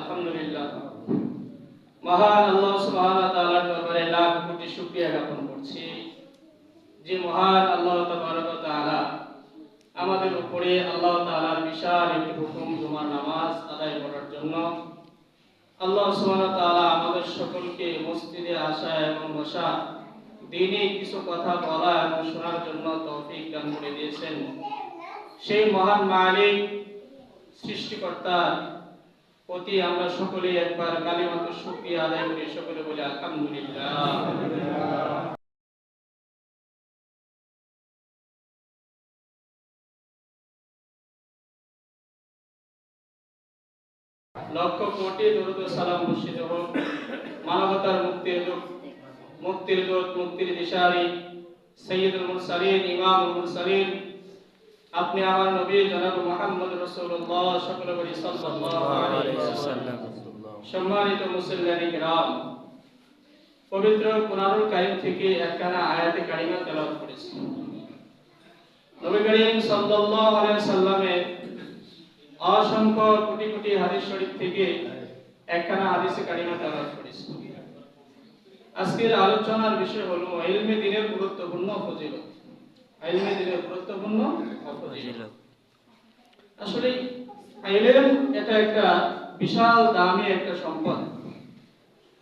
আলহামদুলিল্লাহ। মহান আল্লাহ সুবহানাহু তাআলার দরবারে লাখ কোটি শুকরিয়া জ্ঞাপন করছি যে মহান আল্লাহ তাবারক তাআলা আমাদের উপরে আল্লাহ তাআলার বিশাল একটি হুকুম জুমার নামাজ আদায় করার জন্য আল্লাহ সুবহানাহু তাআলা আমাদের সকলকে মসজিদে আসা এবং বসা দিনে কিছু কথা বলা এবং শোনার জন্য তৌফিক দান করে দিয়েছেন। সেই মহান মালিক, সৃষ্টিকর্তা প্রতি আমরা সকলে একবার কালিমাত শুকরিয়া আদায় করি। সকলে বলি, আলহামদুলিল্লাহ। লক্ষ কোটি দরুদ সালাম বর্ষিত হোক। মানবতার মুক্তির দূত মুক্তির দূত, মুক্তির দিশারি, সৈয়দুল মুরসালিন, ইমামুল মুরসালিন আপনি আমার নবী জনাব মুহাম্মদ রাসূলুল্লাহ সম্মানিত মুসল্লানি কিরাম, পবিত্র কুরআনুল কারীম থেকে একখানা আয়াতে কারিমা তেলাওয়াত করেছি। নবী করিম সাল্লাল্লাহু আলাইহি সাল্লামের অসংখ্য কোটি কোটি হাদিস শরীফ থেকে একখানা হাদিসে কারিমা তেলাওয়াত করেছি। আজকের আলোচনার বিষয় হলো, ইলমে দিনের গুরুত্বপূর্ণ ফজিলত। বিশাল দামি একটা সম্পদ।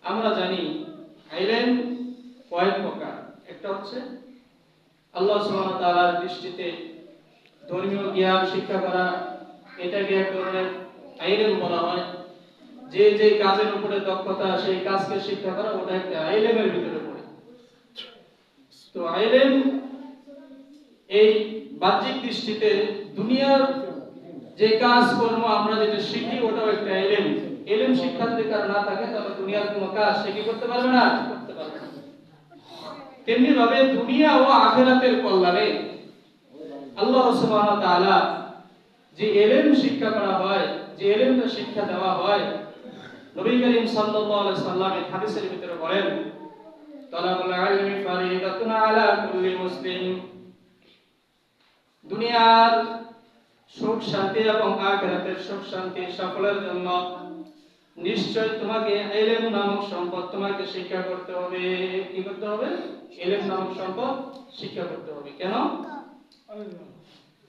আমরা জানি ইলম কয়েক প্রকার। একটা হচ্ছে আল্লাহ তাআলার দৃষ্টিতে ধর্মীয় জ্ঞান, শিক্ষা করা, এটাকে এক ধরনের ইলম বলা হয়। যে যে কাজের উপরে দক্ষতা, সেই কাজকে শিক্ষা করা, ওটা একটা আইলেমের ভিতরে পড়ে। তো আইলেম এই বাহ্যিক দৃষ্টিতে দুনিয়ার যে কাজ কর্ম আমরা যেটা শিখি, ওটাও একটা এলেম। এলেম শিক্ষা যদি কারও না থাকে, তাহলে দুনিয়ার কোনো কাজ সে কি করতে পারবে না? করতে পারবে তেমনি ভাবে দুনিয়া ও আখেরাতের কল্যাণে আল্লাহ সুবহানাহু তাআলা যে এলেম শিক্ষা করা হয়, যে এলেমটা শিক্ষা দেওয়া হয়, নবী করিম সাল্লাল্লাহু আলাইহি সাল্লাম এই হাদিসের ভিতরে বলেন, তালাবুল ইলমি ফারিদাতুন আলা কুল্লি মুসলিম। দুনিয়ার সুখ শান্তি এবং আখিরাতের সুখ শান্তি সকলের জন্য নিশ্চয় তোমাকে ইলম নামক সম্পদ তোমাকে শিক্ষা করতে হবে। কি করতে হবে? ইলম নামক সম্পদ শিক্ষা করতে হবে। কেন?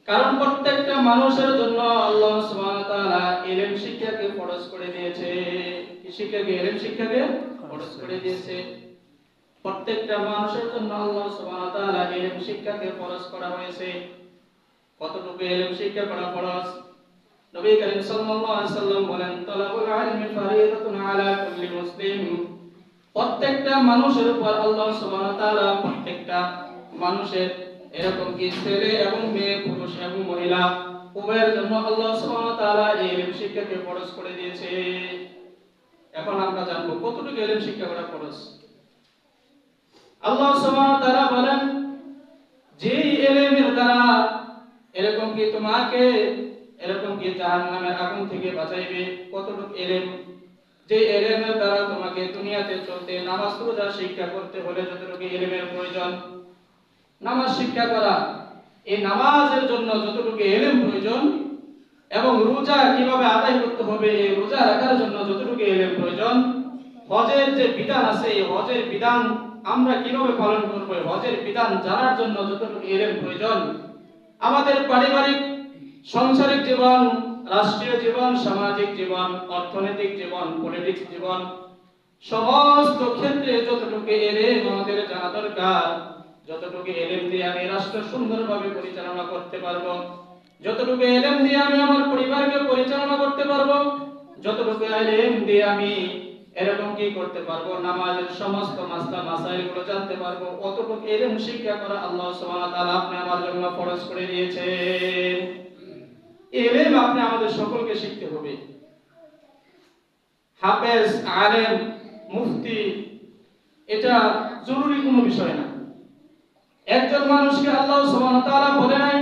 কারণ প্রত্যেকটা মানুষের জন্য আল্লাহ সুবহানাহু তাআলা ইলম শিক্ষাকে ফরজ করে দিয়েছে। কি শিক্ষাকে? ইলম শিক্ষাকে ফরজ করে দিয়েছে। প্রত্যেকটা মানুষের জন্য আল্লাহ সুবহানাহু ওয়া তাআলা ইলম শিক্ষাকে ফরজ করা হয়েছে। কতটুকু ইলম শিক্ষা করা ফরজ? নবী করিম সাল্লাল্লাহু আলাইহি সাল্লাম বলেন, তালাবুল ইলমি ফারিদাতুন আলা কুল্লি মুসলিম। প্রত্যেকটা মানুষের উপর আল্লাহ সুবহানাহু তাআলা প্রত্যেকটা মানুষের এরকম কি ছেলে এবং মেয়ে, পুরুষ এবং মহিলা, উভয়ের জন্য আল্লাহ সুবহানাহু তাআলা এই ইলম শিক্ষাকে ফরজ করে দিয়েছে। এখন আমরা জানব, কতটুকু ইলম শিক্ষা করা ফরজ? আল্লাহ সুবহানাহু তাআলা বলেন যে ইলমের দ্বারা এরকম কি তোমাকে? এরকম কি জাহান্নামের আগুন থেকে বাঁচাইবে? কতটুকু ইলম যে ইলমের দ্বারা তোমাকে দুনিয়াতে চলতে নামাজ, রোজা, শিক্ষা করতে হলে যতটুকু ইলমের প্রয়োজন, নামাজ শিক্ষা করা, এই নামাজের জন্য যতটুকু এলেম প্রয়োজন এবং রোজা কীভাবে আদায় করতে হবে, এই রোজা রাখার জন্য যতটুকু এলেম প্রয়োজন, হজের যে বিধান আছে, এই হজের বিধান আমরা কীভাবে পালন করব? হজের বিধান জানার জন্য যতটুকু এলেম প্রয়োজন আমাদের পারিবারিক, সাংসারিক জীবন, রাষ্ট্রীয় জীবন, সামাজিক জীবন, অর্থনৈতিক জীবন পলিটিক্স জীবন, সমস্ত ক্ষেত্রে যতটুকু এলেম আমাদের জানা দরকার, যতটুকু এলেম দিয়ে আমি রাষ্ট্র সুন্দরভাবে পরিচালনা করতে পারব, যতটুকু এলেম দিয়ে আমি আমার পরিবারকে পরিচালনা করতে পারব, যতটুকু এলেম দিয়ে আমি এরকম কি করতে পারব? নামাজের সমস্ত মাসলা মাসাইলগুলো জানতে পারব। অতটুকু এলেম শিক্ষা করা আল্লাহ সুবহানাহু আপনি আমার জন্য ফরজ করে দিয়েছেন। এলেম আপনি আমাদের সকলকে শিখতে হবে। হাফেজ, আলেম, মুফতি, এটা জরুরি কোনো বিষয় না। একজন মানুষকে আল্লাহ সুবহানাহু বলে নাই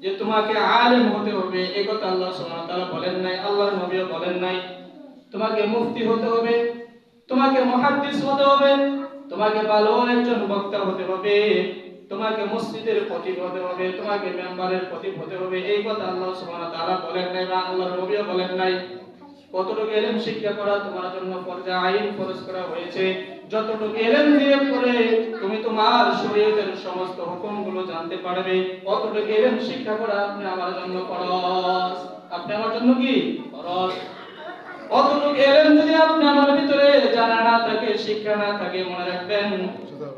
যে তোমাকে আলেম হতে হবে। এই কথা আল্লাহ সুবহানাহু তাআলা বলেন নাই, আল্লাহর নবীও বলেন নাই। তোমাকে মুফতি হতে হবে, তোমাকে মুহাদ্দিস হতে হবে, তোমাকে ভালো একজন বক্তা হতে হবে, তোমাকে মসজিদের খতিব হতে হবে, তোমাকে মেম্বারের খতিব হতে হবে। এই কথা আল্লাহ সুবহানাহু তাআলা বলেন নাই বা আল্লাহর নবীও বলেন নাই। কতটুকু এলেম শিক্ষা করা তোমার জন্য ফরজে আইন ফরজ করা হয়েছে। যতটুকু এলেম দিয়ে পড়ে তুমি তোমার শরীয়তের সমস্ত হুকুমগুলো জানতে পারবে, অতটুকু এলেম শিক্ষা করা আপনি আমার জন্য ফরজ। আপনি আমার জন্য কি? ফরজ। অতটুকু এলেম যদি আপনি আমার ভিতরে জানা না থাকে শিক্ষা না থাকে মনে রাখবেন।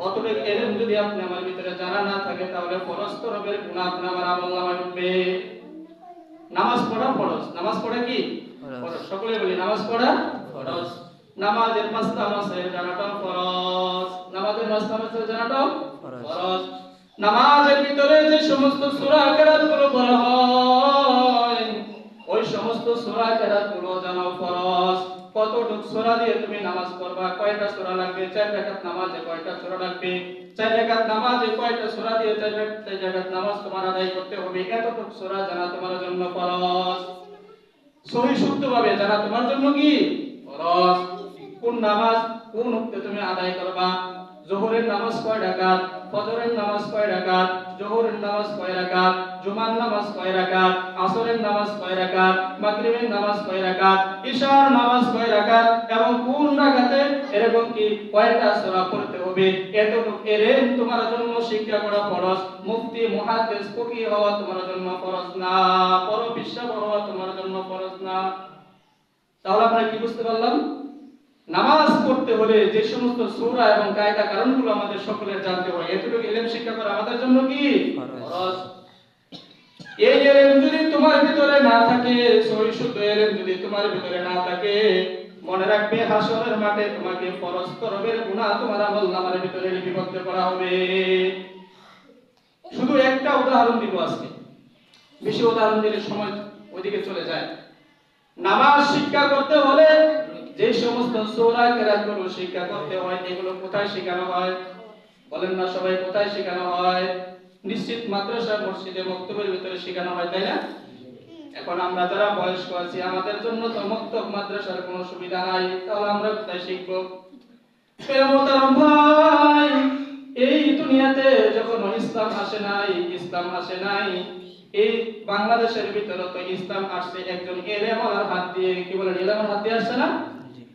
অতটুকু এলেম যদি আপনি আমার ভিতরে জানা না থাকে তাহলে ফরজ তরফের গুণা আপনি আমার আমল নামায় উঠবে নামাজ পড়া ফরজ। নামাজ পড়া কি? ফরজ। সকলে বলি নামাজ পড়া ফরজ। নামাজের মাসলাম আছে জানাটাও ফরজ। নামাজের মাসলাম আছে জানাটাও ফরজ। নামাজের ভিতরে যে সমস্ত সূরা কেরাতগুলো বলা হয় সমস্ত সূরা কেরাতগুলো জানা ফরজ। কতটুক সূরা দিয়ে তুমি নামাজ পড়বা? কয়টা সূরা লাগবে? চার রাকাত নামাজে কয়টা সূরা লাগবে? চার রাকাত নামাজে কয়টা সূরা দিয়ে চার রাকাত নামাজ তোমার আদায় করতে হবে? এতটুক সূরা জানা তোমার জন্য ফরজ। সহি শুদ্ধভাবে জানা তোমার জন্য কি? ফরজ। কোন নামাজ কোন ওক্তে তুমি আদায় করবা? জোহরের নামাজ কয় রাকাত? ফজরের নামাজ কয় রাকাত, জোহরের নামাজ কয় রাকাত, জুমার নামাজ কয় রাকাত, আসরের নামাজ কয় রাকাত, মাগরিবের নামাজ কয় রাকাত ইশার নামাজ কয় রাকাত এবং কোন রাকাতে? এরকম কি কয়টা সূরা পড়তে হবে? এতটুকু এরেন তোমার জন্য শিক্ষা করা ফরজ। মুফতি, মুহাদ্দিস ফকি হওয়া তোমার জন্য ফরজ না পর বিশ্বাস হওয়া তোমার জন্য ফরজ না। তাহলে আমরা কি বুঝতে পারলাম? নামাজ পড়তে হলে যে সমস্ত সূরা এবং কায়দা কারণগুলো আমাদের সকলের জানতে হয়। এতটুকু ইলম শিক্ষা করা আমাদের জন্য কি? ফরজ। এই ইলম যদি তোমার ভিতরে না থাকে, সহি শুদ্ধ ইলম যদি তোমার ভিতরে না থাকে, মনে রাখবে হাসরের মাঠে তোমাকে ফরজ তরবের গুনাহ তোমার আমল নামার ভিতরে লিপিবদ্ধ করা হবে। শুধু একটা উদাহরণ দিব আজকে। বেশি উদাহরণ দিলে সময় ওইদিকে চলে যায়। নামাজ শিক্ষা করতে হলে যে সমস্ত সূরা কেরাতগুলো শিক্ষা করতে হয়, এগুলো কোথায় শেখানো হয়? বলেন না সবাই, কোথায় শেখানো হয়? নিশ্চিত মাদ্রাসা, মসজিদে মক্তবের ভিতরে শেখানো হয়, তাই না? এখন আমরা যারা বয়স্ক আছি, আমাদের জন্য তো মক্তব, মাদ্রাসার কোনো সুবিধা নাই। তাহলে আমরা কোথায় শিখব? ভাই, এই দুনিয়াতে যখন ইসলাম আসে নাই, ইসলাম আসে নাই, এই বাংলাদেশের ভিতরে তো ইসলাম আসছে একজন এলেমার হাত দিয়ে, কি বলেন এলেমার হাত দিয়ে আসছে না?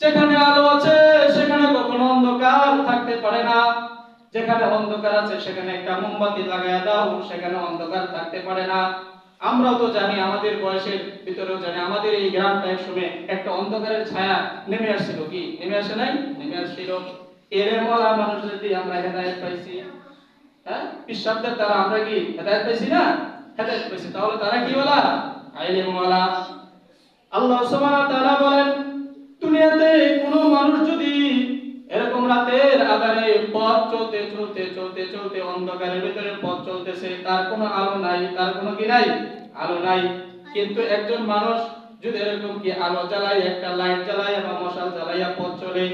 যেখানে আলো আছে, সেখানে কখনো অন্ধকার থাকতে পারে না। যেখানে অন্ধকার আছে, সেখানে একটা মোমবাতি লাগায় দাও, সেখানে অন্ধকার থাকতে পারে না। আমরাও তো জানি, আমাদের বয়সের ভিতরেও জানি, আমাদের এই গ্রামটা একসময় একটা অন্ধকারের ছায়া নেমে আসছিল কি? নেমে আসে নাই? নেমে আসছিল। এরে মলা মানুষ যদি আমরা হেদায়ত পাইছি। হ্যাঁ? পিসাবদের দ্বারা আমরা কি হেদায়ত পাইছি না? হেদায়ত পাইছি। তাহলে তারা কি বলা? আইলে মলা। আল্লাহ সুবহানাহু ওয়া তাআলা বলেন দুনিয়াতে কোনো মানুষ যদি এরকম রাতের আধারে পথ চলতে চলতে চলতে চলতে অন্ধকারের ভিতরে পথ চলতেছে, তার কোনো আলো নাই, তার কোনো কি নাই? আলো নাই। কিন্তু একজন মানুষ যদি এরকম কি আলো জ্বালায়, একটা লাইট জ্বালায় বা মশাল জ্বালাইয়া পথ চলে,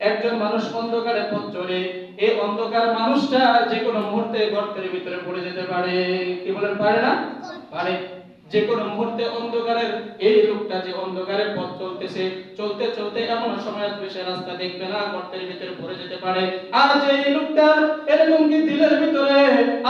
একজন মানুষ অন্ধকারে পথ চলে, এই অন্ধকার মানুষটা যে কোনো মুহূর্তে গর্তের ভিতরে পড়ে যেতে পারে। কি বলেন, পারে না? পারে। যে কোনো মুহূর্তে অন্ধকারের এই লোকটা যে অন্ধকারে পথ চলতেছে চলতে চলতে এমন সময় আসবে সে রাস্তা দেখবে না গর্তের ভিতরে পড়ে যেতে পারে। আর যে এই লোকটার এরকম কি দিলের ভিতরে?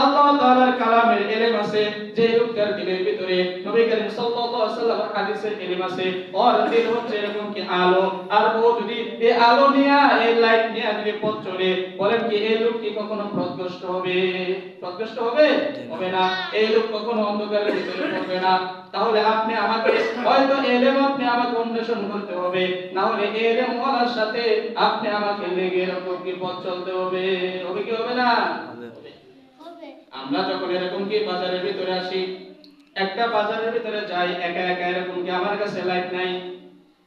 আল্লাহ তাআলার কালামের ইলম আছে। যে লোকটার দিলের ভিতরে নবী করিম সাল্লাল্লাহু আলাইহি ওয়াসাল্লামের হাদিসের ইলম আছে। ওর দিল হচ্ছে এরকম কি আলো। আর ও যদি এই আলো নিয়ে এই লাইট নিয়ে যদি পথ চলে বলেন কি এই লোক কি কখনো পথগ্রস্ত হবে? পথগ্রস্ত হবে? হবে না। এই লোক কখনো অন্ধকারের ভিতরে পড়বে না। তাহলে আপনি আমাকে হয়তো এলেম আপনি আমাকে অন্বেষণ করতে হবে। না হলে এলেম ওয়ালার সাথে আপনি আমাকে লেগে এরকম কি পথ চলতে হবে? হবে কি হবে না? আমরা যখন এরকম কি বাজারের ভিতরে আসি একটা বাজারের ভিতরে যাই একা একা এরকম কি আমার কাছে লাইট নাই?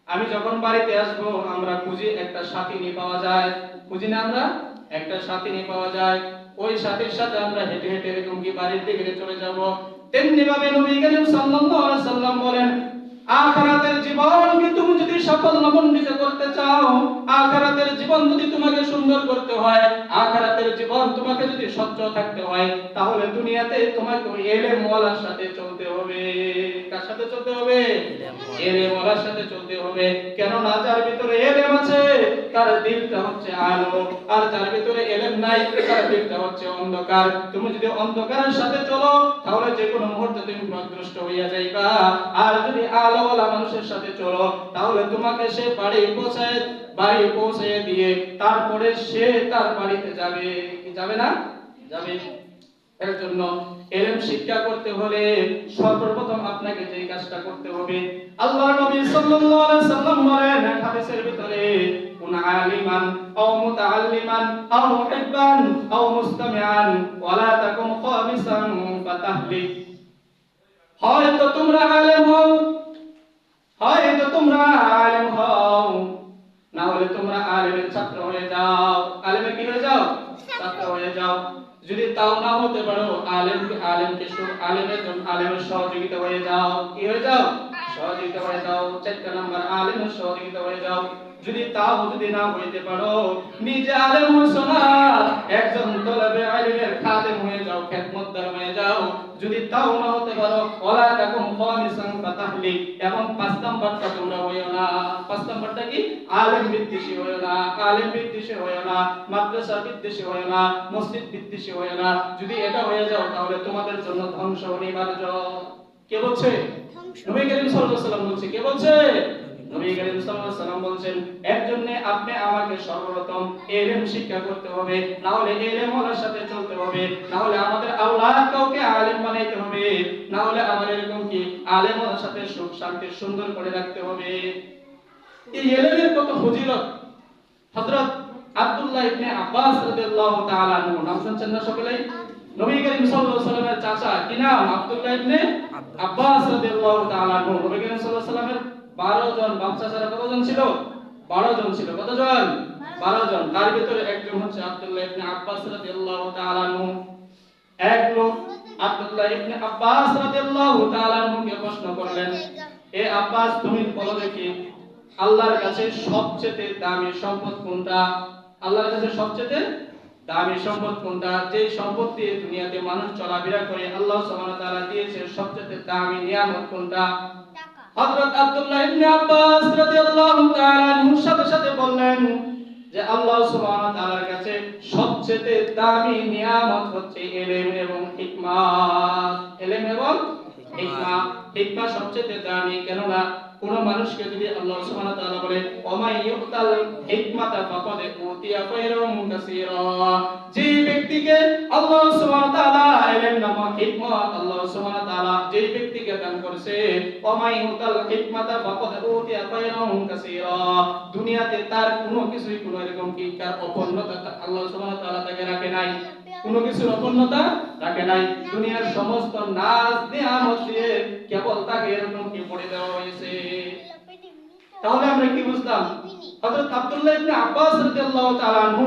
আমি যখন বাড়িতে আসব আমরা খুঁজি একটা সাথী নিয়ে পাওয়া যায়। খুঁজি না আমরা? একটা সাথী নিয়ে পাওয়া যায়। ওই সাথীর সাথে আমরা হেঁটে হেঁটে এরকম কি বাড়ির দিকে চলে যাব। তেমনি ভাবে নবী করিম সাল্লাল্লাহু আলাইহি সাল্লাম বলেন, আখরাতের জীবনকে তুমি যদি সফল নবন্বিত করতে চাও? আখিরাতের জীবন যদি তোমাকে সুন্দর করতে হয়, আখিরাতের জীবন তোমাকে যদি সচ্চ থাকতে হয়, তাহলে দুনিয়াতে তোমাকে এলেম ওয়ালার সাথে চলতে হবে। কার সাথে চলতে হবে? এলেম ওয়ালার সাথে চলতে হবে। কেননা যার ভিতরে এলেম আছে তার দিলটা হচ্ছে আলো। আর যার ভিতরে এলেম নাই তার দিলটা হচ্ছে অন্ধকার। তুমি যদি অন্ধকারের সাথে চলো তাহলে যে কোনো মুহূর্তে তুমি পথভ্রষ্ট হইয়া যাইবা। আর যদি আলোওয়ালা মানুষের সাথে চলো তাহলে তোমাকে সে বাড়ি পৌঁছায় বাড়ি পৌঁছে দিয়ে তারপরে সে তার বাড়িতে যাবে। কি যাবে না? যাবে। এর জন্য এলেম শিক্ষা করতে হলে সর্বপ্রথম আপনাকে যে কাজটা করতে হবে, আল্লাহর নবী সাল্লাল্লাহু আলাইহি সাল্লাম বলেন হাদিসের ভিতরে, কুন আলিমান আও মুতাআল্লিমান আও মুহিব্বান আও মুস্তামিআন, ওয়ালা তাকুম খামিসান ফাতাহলিক হয়তো তোমরা আলেম হও, হয়তো তোমরা আলেম হও, না হলে তোমরা আলেমের ছাত্র হয়ে যাও আলেমের কি হয়ে যাও ছাত্র হয়ে যাও যদি তাও না হতে পারো আলেম আলেমকে সু- আলেমের জন্য আলেমের সহযোগিতা হয়ে যাও। কি হয়ে যাও? সহযোগিতা হয়ে যাও। চারটা নাম্বার, আলেমের সহযোগিতা হয়ে যাও। যদি তাও যদি না হইতে পারো নিজে আলেম হইছো না। একজন তলবে আলেমের খাদেম হয়ে যাও খেদমতদার হয়ে যাও। যদি তাও না হতে পারো ওলা তাকুম খামিসান ফাতাহলি। এবং পাঁচ নাম্বারটা তোমরা হইও না। পাঁচ নাম্বারটা কি? আলেম বিদ্বেষী হইও না আলেম বিদ্বেষী হইও না মাদ্রাসা বিদ্বেষী হইও না মসজিদ বিদ্বেষী হইও না। যদি এটা হয়ে যাও তাহলে তোমাদের জন্য ধ্বংস অনিবার্য কে বলছে? নবী করিম সাল্লাল্লাহু আলাইহি সাল্লাম বলছে কে বলছে? নবী করিম সাল্লাল্লাহু আলাইহি সাল্লাম বলছেন এর জন্য আপনি আমাকে সর্বপ্রথম ইলম শিক্ষা করতে হবে না হলে ইলম ওয়ালার সাথে চলতে হবে না হলে আমাদের আওলাদ কাউকে আলেম বানাইতে হবে না হলে আমাদের এরকম কি আলেম ওয়ালার সাথে সুখ শান্তি সুন্দর করে রাখতে হবে? এই ইলমের কত ফজিলত? হযরত আব্দুল্লাহ ইবনে আব্বাস রাদিয়াল্লাহু তাআলা আনহু, নাম শুনছেন না সকলেই? নবী করিম সাল্লাল্লাহু আলাইহি সাল্লামের চাচা, কি নাম? আব্দুল্লাহ ইবনে আব্বাস রাদিয়াল্লাহু তাআলা আনহু, নবী করিম সাল্লাল্লাহু আলাইহি সাল্লামের 12 জন বাপ চাচারা কতজন ছিল? 12 জন ছিল। কতজন? 12 জন। তার ভিতরে একজন হচ্ছে আব্দুল্লাহ ইবনে আব্বাস রাদিয়াল্লাহু তাআলা আনহু। এক লোক আব্দুল্লাহ ইবনে আব্বাস রাদিয়াল্লাহু তাআলা আনহুকে প্রশ্ন করলেন, এ আব্বাস, তুমি বলো দেখি, আল্লাহর কাছে সবচেয়ে দামি সম্পদ কোনটা? আল্লাহর কাছে সবচেয়ে দামি সম্পদ কোনটা? যে সম্পদ দিয়ে দুনিয়াতে মানুষ চলাফেরা করে, আল্লাহ সুবহানাহু ওয়া তাআলা দিয়েছে সবচেয়ে দামি নিয়ামত কোনটা? হযরত আব্দুল্লাহ ইবনে আব্বাস রাদিয়াল্লাহু তাআলা আনহুর সাথে সাথে বললেন যে, আল্লাহ সুবহানাহু ওয়া তাআলার কাছে সবচেয়ে দামি নিয়ামত হচ্ছে ইলম এবং হিকমত ইলম এবং হিকমত হিকমত সবচেয়ে দামি, কেননা কোন মানুষকে যদি আল্লাহ সুবহানাহু তাআলা বলে, ওমাই ইউক্তাল হিকমাতা ফাকাদ উতিয়া খায়রাম কাসীরা যে ব্যক্তিকে আল্লাহ সুবহানাহু তাআলা ইলম নামক হিকমত আল্লাহ সুবহানাহু তাআলা যে ব্যক্তিকে দান করেছে, ওমাই ইউক্তাল হিকমাতা ফাকাদ উতিয়া খায়রাম কাসীরা দুনিয়াতে তার কোনো কিছুই কোনো এরকম কি, তার অপূর্ণতা আল্লাহ সুবহানাহু তাআলা তাকে রাখে নাই। কোনো কিছুর অপূর্ণতা রাখে নাই। দুনিয়ার সমস্ত দিয়ে কেবল তাকে এরকম কি পড়ে দেওয়া হয়েছে? তাহলে আমরা কি বুঝলাম? হযরত আব্দুল্লাহ ইবনে আব্বাস রাদিয়াল্লাহু তাআলা আনহু,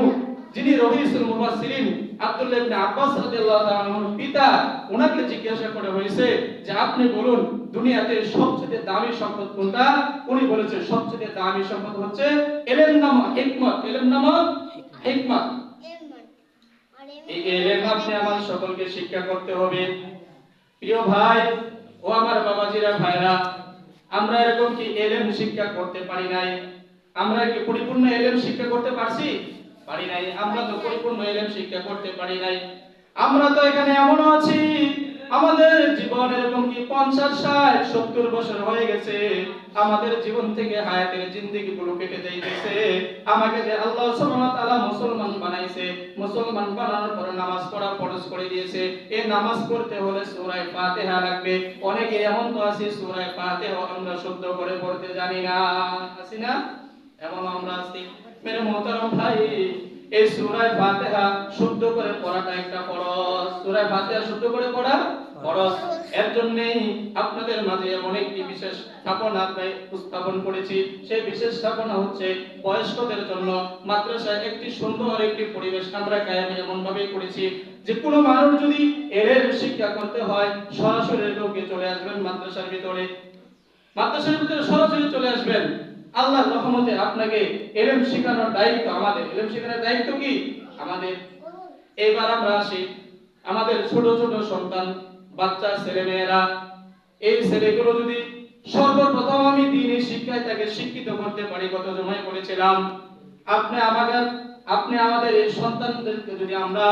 যিনি রহিসুল মুফাসসিরিন আব্দুল্লাহ ইবনে আব্বাস রাদিয়াল্লাহু তাআলা পিতা ওনাকে জিজ্ঞাসা করা হয়েছে যে, আপনি বলুন, দুনিয়াতে সবচেয়ে দামি সম্পদ কোনটা? উনি বলেছে, সবচেয়ে দামি সম্পদ হচ্ছে ইলম নাম হিকমত। ইলম নাম হিকমত। এলেম আমার সকলকে শিক্ষা করতে হবে। প্রিয় ভাই ও আমার বাবাজিরা, ভাইরা, আমরা এরকম কি এলেম শিক্ষা করতে পারি নাই? আমরা কি পরিপূর্ণ এলেম শিক্ষা করতে পারছি? পারি নাই। আমরা তো পরিপূর্ণ এলেম শিক্ষা করতে পারি নাই। আমরা তো এখানে এমনও আছি আমাদের জীবন এরকম কি পঞ্চাশ, ষাট, সত্তর বছর হয়ে গেছে? আমাদের জীবন থেকে হায়াতের জিন্দেগি গুলো কেটে যাইতেছে। আমাকে যে আল্লাহ তাআলা মুসলমান বানাইছে, মুসলমান বানানোর পরে নামাজ পড়া ফরজ করে দিয়েছে। এই নামাজ পড়তে হলে সূরা ফাতিহা লাগবে। অনেকে এমন তো আছে সূরা ফাতিহা আমরা শুদ্ধ করে পড়তে জানি না। আছি না? এমন আমরা আছি। মেরে মোহতারাম ভাই। এই সূরা ফাতিহা শুদ্ধ করে পড়াটা একটা ফরজ। সূরা ফাতিহা শুদ্ধ করে পড়া ফরজ। এর জন্যই আপনাদের মাঝে এমন একটি বিশেষ স্থাপনা প্রায় উপস্থাপন করেছি। সেই বিশেষ স্থাপনা হচ্ছে বয়স্কদের জন্য মাদ্রাসায় একটি সুন্দর একটি পরিবেশ আমরা কায়েম এমন ভাবে করেছি। যে কোনো মানুষ যদি এর শিক্ষা করতে হয়, সরাসরি লোকে চলে আসবেন মাদ্রাসার ভিতরে। মাদ্রাসার ভিতরে সরাসরি চলে আসবেন। আল্লাহর রহমতে আপনাকে এলেম শেখানোর দায়িত্ব আমাদের। এলেম শেখানোর দায়িত্ব কি? আমাদের। এবার আমরা আসি আমাদের ছোট ছোট সন্তান, বাচ্চা, ছেলে মেয়েরা। এই ছেলেগুলো যদি সর্বপ্রথম আমি দিনের শিক্ষায় তাকে শিক্ষিত করতে পারি, কত জমায় করেছিলাম? আপনি আমাদের আপনি আমাদের এই সন্তানদেরকে যদি আমরা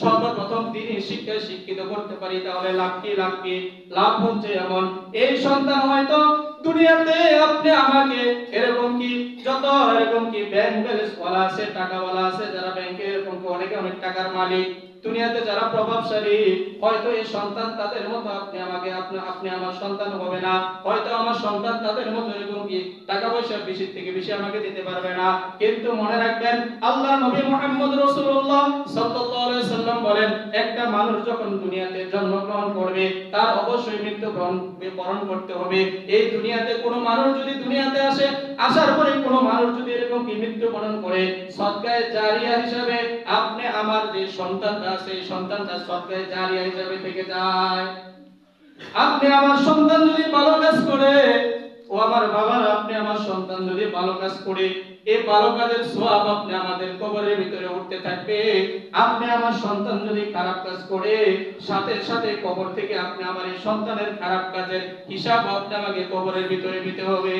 সর্বপ্রথম দিনই শিক্ষায় শিক্ষিত করতে পারি, তাহলে লাভ কি লাভ হচ্ছে এমন। এই সন্তান হয়তো দুনিয়াতে আপনি আমাকে এরকম কি যত এরকম কি ব্যাংক ব্যালেন্স বলা আছে টাকা বলা আছে, যারা ব্যাংকে এরকম অনেকে অনেক টাকার মালিক দুনিয়াতে যারা প্রভাবশালী, হয়তো এই সন্তান তাদের মতো আপনি আমাকে, আপনি আপনি আমার সন্তান হবে না। হয়তো আমার সন্তান তাদের মতো এরকম কি টাকা পয়সা বেশি থেকে বেশি আমাকে দিতে পারবে না। কিন্তু মনে রাখবেন, আল্লাহ নবী মুহাম্মদ রাসূলুল্লাহ সাল্লাল্লাহু আলাইহি সাল্লাম বলেন, একটা মানুষ যখন দুনিয়াতে জন্মগ্রহণ করবে, তার অবশ্যই মৃত্যু গ্রহণ বরণ করতে হবে। এই দুনিয়াতে কোনো মানুষ যদি দুনিয়াতে আসে, আসার পরে কোনো মানুষ যদি এরকম কি মৃত্যু বরণ করে সদকায়ে জারিয়া হিসাবে আপনি আমার যে সন্তানটা আছে এই সন্তানটা সদকায়ে জারিয়া হিসাবে থেকে যায়। আপনি আমার সন্তান যদি ভালো কাজ করে, ও আমার বাবার, আপনি আমার সন্তান যদি ভালো কাজ করে, এই ভালো কাজের সওয়াব আপনি আমাদের কবরের ভিতরে উঠতে থাকবে। আপনি আমার সন্তান যদি খারাপ কাজ করে, সাথে সাথে কবর থেকে আপনি আমার এই সন্তানের খারাপ কাজের হিসাব আপনি আমাকে কবরের ভিতরে দিতে হবে।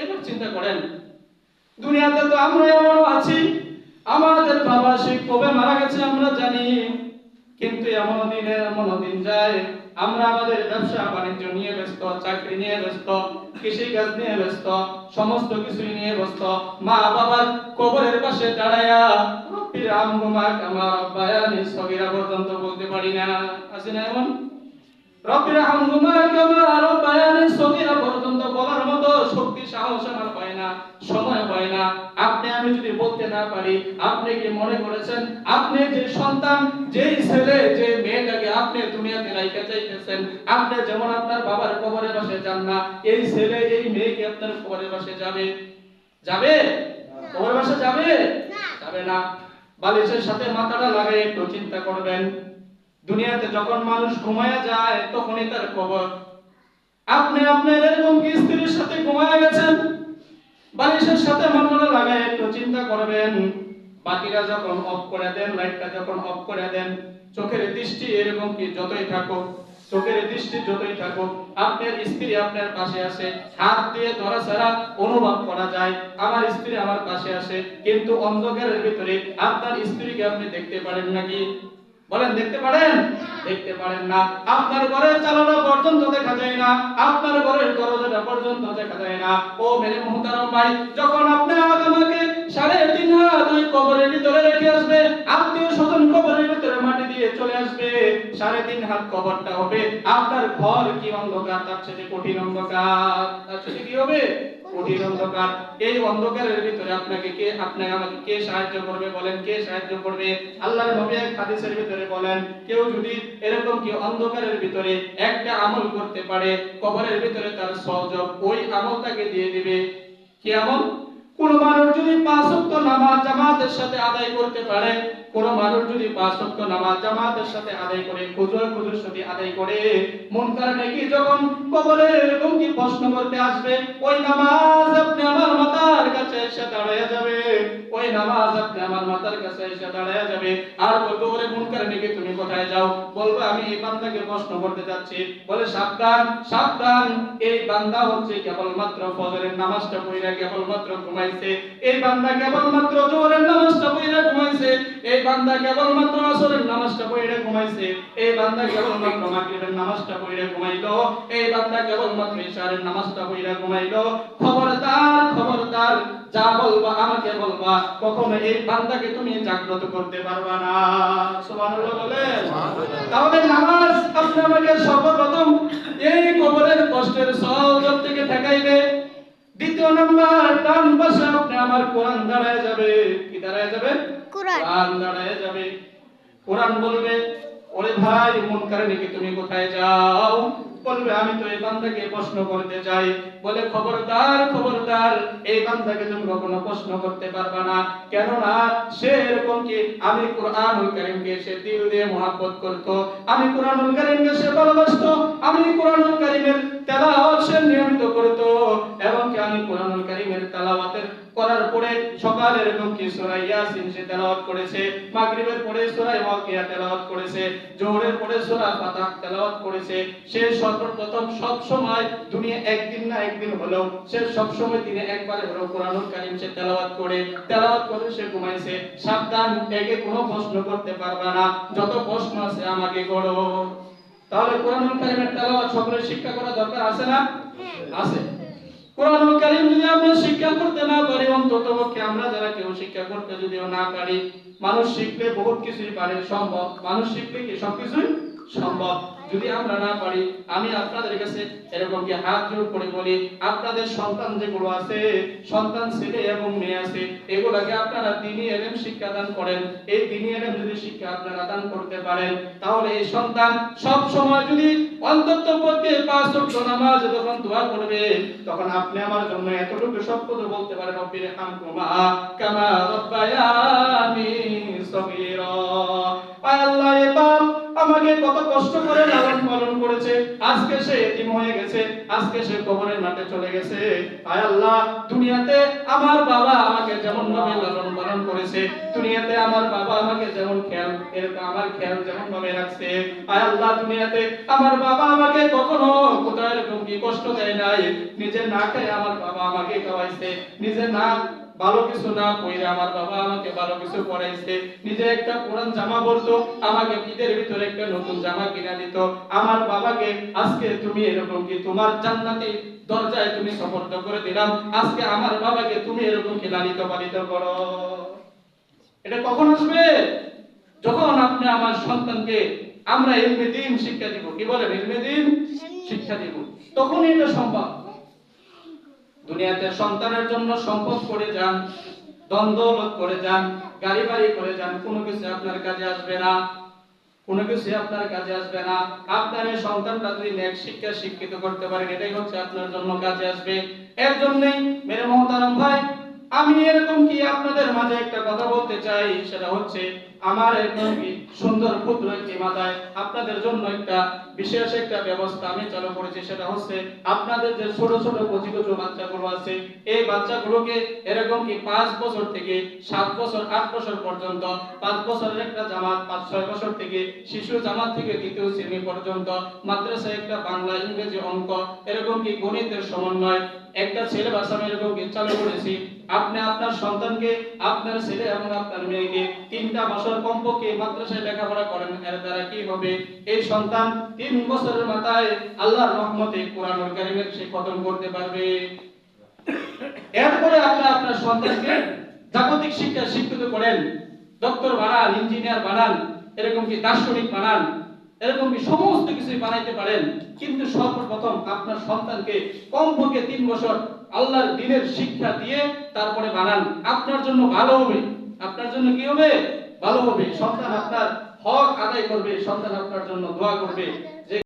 এবার চিন্তা করেন, দুনিয়াতে তো আমরা এমন আছি আমাদের বাবা সে কবে মারা গেছে আমরা জানি, কিন্তু এমন দিনে এমন দিন যায়, আমরা আমাদের ব্যবসা বাণিজ্য নিয়ে ব্যস্ত, চাকরি নিয়ে ব্যস্ত কৃষি কাজ নিয়ে ব্যস্ত, সমস্ত কিছু নিয়ে ব্যস্ত। মা বাবার কবরের পাশে দাঁড়ায়া রব্বি রাম গুমা কামা বায়ানি সগিরা পর্যন্ত বলতে পারি না। আছে না এমন? রব্বি রাম গুমা কামা বায়ানি সগিরা পর্যন্ত বলার মতো শক্তি সাহস আমার না সময় না। আপনি আমি যদি বলতে না পারি আপনি কি মনে করেছেন? আপনি যে সন্তান যেই ছেলে যে মেয়েটাকে আপনি দুনিয়াতে রাইখা চাইতেছেন আপনি যেমন আপনার বাবার কবরে বসে যান না এই ছেলে এই মেয়েকে আপনার কবরে বসে যাবে? যাবে? কবরে বসে যাবে? যাবে না। বালিশের সাথে মাথাটা লাগাই একটু চিন্তা করবেন। দুনিয়াতে যখন মানুষ ঘুমায়া যায়, তখনই তার কবর। আপনি আপনার এরকম কি স্ত্রীর সাথে ঘুমায়া গেছেন? বালিশের সাথে মাথাটা লাগাই একটু চিন্তা করবেন। বাকিরা যখন অফ করে দেন লাইটটা যখন অফ করে দেন, চোখের দৃষ্টি এরকম কি যতই থাকুক, চোখের দৃষ্টি যতই থাকুক, আপনার স্ত্রী আপনার পাশে আসে হাত দিয়ে ধরা ছাড়া অনুভব করা যায়, আমার স্ত্রী আমার পাশে আসে কিন্তু অন্ধকারের ভিতরে আপনার স্ত্রীকে আপনি দেখতে পারেন নাকি? বলেন দেখতে পারেন? দেখতে পারেন না। আপনার ঘরে চালানো পর্যন্ত দেখা যায় না। আপনার ঘরের দরজাটা পর্যন্ত দেখা যায় না। ও মেরে মহতারাম ভাই যখন আপনি আমাকে সাড়ে তিন হাত ওই কবরের ভিতরে রেখে আসবে আত্মীয় স্বজন কবরের ভিতরে মাটি চলে আসবে। সাড়ে তিন হাত কবরটা হবে। আপনার ঘর কি অন্ধকার? তার সাথে কঠিন অন্ধকার। তার সাথে কি হবে? কঠিন অন্ধকার। এই অন্ধকারের ভিতরে আপনাকে কে, আপনাকে আমাকে কে সাহায্য করবে বলেন? কে সাহায্য করবে? আল্লাহর নবী এক হাদিসের ভিতরে বলেন, কেউ যদি এরকম কি অন্ধকারের ভিতরে একটা আমল করতে পারে, কবরের ভিতরে তার সহযোগ ওই আমলটাকে দিয়ে দিবে। কি আমল? কোন মানুষ যদি পাঁচ নামাজ জামাতের সাথে আদায় করতে পারে কোন মানুষ যদি পাঁচ নামাজ জামাতের সাথে আদায় করে খুজুর খুজুর সাথে আদায় করে, মন কারণে কি যখন কবরে এরকম প্রশ্ন করতে আসবে, ওই নামাজ আপনি আমার মাতার কাছে এসে দাঁড়ায় যাবে, ওই নামাজ আপনি আমার মাতার কাছে এসে দাঁড়ায় যাবে। আর বলব ওরে মন কারণে কি তুমি কোথায় যাও? বলব, আমি এই বান্দাকে প্রশ্ন করতে যাচ্ছি। বলে, সাবধান সাবধান, এই বান্দা হচ্ছে কেবলমাত্র ফজরের নামাজটা পড়িরা কেবলমাত্র ঘুমাইছে। এই বান্দা কেবলমাত্র জোহরের নামাজটা পড়িরা ঘুমাইছে। এই বান্দা কেবলমাত্র আসরের নামাজটা পড়িরা ঘুমাইছে এই বান্দা কেবলমাত্র মাগরিবের নামাজটা পড়িরা ঘুমাইলো এই বান্দা কেবলমাত্র ইশারের নামাজটা পড়িরা ঘুমাইলো। খবরদার খবরদার যা বলবা আমাকে বলবা কখনো এই বান্দাকে তুমি জাগ্রত করতে পারবা না। সুবহানাল্লাহ বলেন। তাহলে নামাজ আপনি আমাকে সর্বপ্রথম এই কবরের কষ্টের সহযোগ থেকে ঠেকাইবে। দ্বিতীয় নাম্বার ডান পাশে আপনি আমার কোরআন দাঁড়ায় যাবে। কি দাঁড়ায় যাবে? কোরআন। কোরআন কোরআন আমি তো এই বান্দাকে প্রশ্ন করতে চাই। বলে, খবরদার খবরদার, এই বান্দাকে তুমি কখনো প্রশ্ন করতে পারবা না। কেননা সে এরকম কি, আমি সে দিয়ে আমি আমি কারীমের তেলাওয়াত সে নিয়মিত করত, এবং আমি কোরআনুল কারীমের তেলাওয়াতের করার পরে কি সূরা ইয়াসিন সে তেলাওয়াত করেছে, মাগরিবের পরে সূরা ওয়াকিয়া তেলাওয়াত করেছে, জোহরের পরে সূরা ফাতাহ তেলাওয়াত করেছে, সে সর্বপ্রথম সব সময় দুনিয়া একদিন না একদিন হলেও, সে সব সময় দিনে একবার হলেও কোরআনুল কারীম সে তেলাওয়াত করে তেলাওয়াত করে সে ঘুমাইছে, সাবধান, একে কোনো প্রশ্ন করতে পারবা না, যত প্রশ্ন আছে আমাকে করো। তাহলে কোরআনুল কারীমের তেলাওয়াত সকলের শিক্ষা করা দরকার আছে না? আছে। কোরআনুল কারীম যদি আমরা শিক্ষা করতে না পারি অন্তত পক্ষে আমরা যারা কেউ শিক্ষা করতে যদিও না পারি মানুষ শিখলে বহুত কিছুই পারে সম্ভব। মানুষ শিখলে কি সবকিছুই সম্ভব যদি আমরা না পারি, আমি আপনাদের কাছে এরকম কি হাত জোর করে বলি, আপনাদের সন্তান যেগুলো আছে, সন্তান ছেলে এবং মেয়ে আছে, এগুলাকে আপনারা দিনই এলেম শিক্ষা দান করেন। এই দিনই এলেম যদি শিক্ষা আপনারা দান করতে পারেন, তাহলে এই সন্তান সব সময় যদি অন্তত পক্ষে পাঁচ ওয়াক্ত নামাজ যখন দোয়া করবে, তখন আপনি আমার জন্য এতটুকু সব কথা বলতে পারেন, রব্বির হামকুমা কামা রব্বায়ানি সগীরা। আমাকে কত কষ্ট করে লালন পালন করেছে। আজকে সে এতিম হয়ে গেছে, আজকে সে কবরের মাঠে চলে গেছে। আয় আল্লাহ, দুনিয়াতে আমার বাবা আমাকে যেমন ভাবে লালন পালন করেছে, দুনিয়াতে আমার বাবা আমাকে যেমন খেয়াল আমার খেয়াল যেমন ভাবে রাখছে। আয় আল্লাহ, দুনিয়াতে আমার বাবা আমাকে কখনো কোথাও এরকম কি কষ্ট দেয় নাই। নিজে না খেয়ে আমার বাবা আমাকে খাওয়াইছে, নিজে না ভালো কিছু না পইরা আমার বাবা আমাকে ভালো কিছু পড়াইছে। নিজে একটা পুরান জামা পরতো আমাকে ঈদের ভিতরে একটা নতুন জামা কিনা দিত। আমার বাবাকে আজকে তুমি এরকম কি তোমার জান্নাতি দরজায় তুমি সফর্দ করে দিলাম। আজকে আমার বাবাকে তুমি এরকম কি লালিত পালিত করো? এটা কখন আসবে? যখন আপনি আমার সন্তানকে আমরা ইলমে দিন শিক্ষা দিব। কি বলেন? ইলমে দিন। শিক্ষা দিব। তখনই এটা সম্ভব। দুনিয়াতে সন্তানের জন্য সম্পদ করে যান দ্বন্দ্বলত করে যান গাড়ি বাড়ি করে যান, কোনো কিছু আপনার কাজে আসবে না, কোনো কিছু আপনার কাজে আসবে না। আপনার এই সন্তানটা যদি নেক শিক্ষা শিক্ষিত করতে পারেন, এটাই হচ্ছে আপনার জন্য কাজে আসবে। এর জন্যই মেরে মহতারাম ভাই, আমি এরকম কি আপনাদের মাঝে একটা কথা বলতে চাই? সেটা হচ্ছে আমার একদম সুন্দর ক্ষুদ্র একটি মাথায় আপনাদের জন্য একটা বিশেষ একটা ব্যবস্থা আমি চালু করেছি, সেটা হচ্ছে আপনাদের যে ছোট ছোট কচি কচি বাচ্চাগুলো আছে, এই বাচ্চাগুলোকে এরকম কি পাঁচ বছর থেকে সাত বছর, আট বছর পর্যন্ত, পাঁচ বছরের একটা জামাত, পাঁচ, ছয় বছর থেকে শিশু জামাত থেকে দ্বিতীয় শ্রেণি পর্যন্ত মাদ্রাসায় একটা বাংলা ইংরেজি অঙ্ক, এরকম কি গণিতের সমন্বয় একটা ছেলে বাসা আমি এরকম চালু করেছি। আপনি আপনার সন্তানকে, আপনার ছেলে এবং আপনার মেয়েকে তিনটা বছর কমপক্ষে মাদ্রাসায় লেখাপড়া করেন। এর দ্বারা কি হবে? এই সন্তান তিন বছরের মাথায় আল্লাহর রহমতে কোরআনুল কারীমের সে খতম করতে পারবে। এরপরে আপনি আপনার সন্তানকে জাগতিক শিক্ষা শিক্ষিত করেন। ডক্টর বানান, ইঞ্জিনিয়ার বানান, এরকম কি দার্শনিক বানান এরকম সমস্ত কিছু বানাইতে পারেন? কিন্তু সর্বপ্রথম আপনার সন্তানকে কমপক্ষে তিন বছর আল্লাহর দিনের শিক্ষা দিয়ে তারপরে বানান। আপনার জন্য ভালো হবে। আপনার জন্য কি হবে? ভালো হবে। সন্তান আপনার হক আদায় করবে। সন্তান আপনার জন্য দোয়া করবে।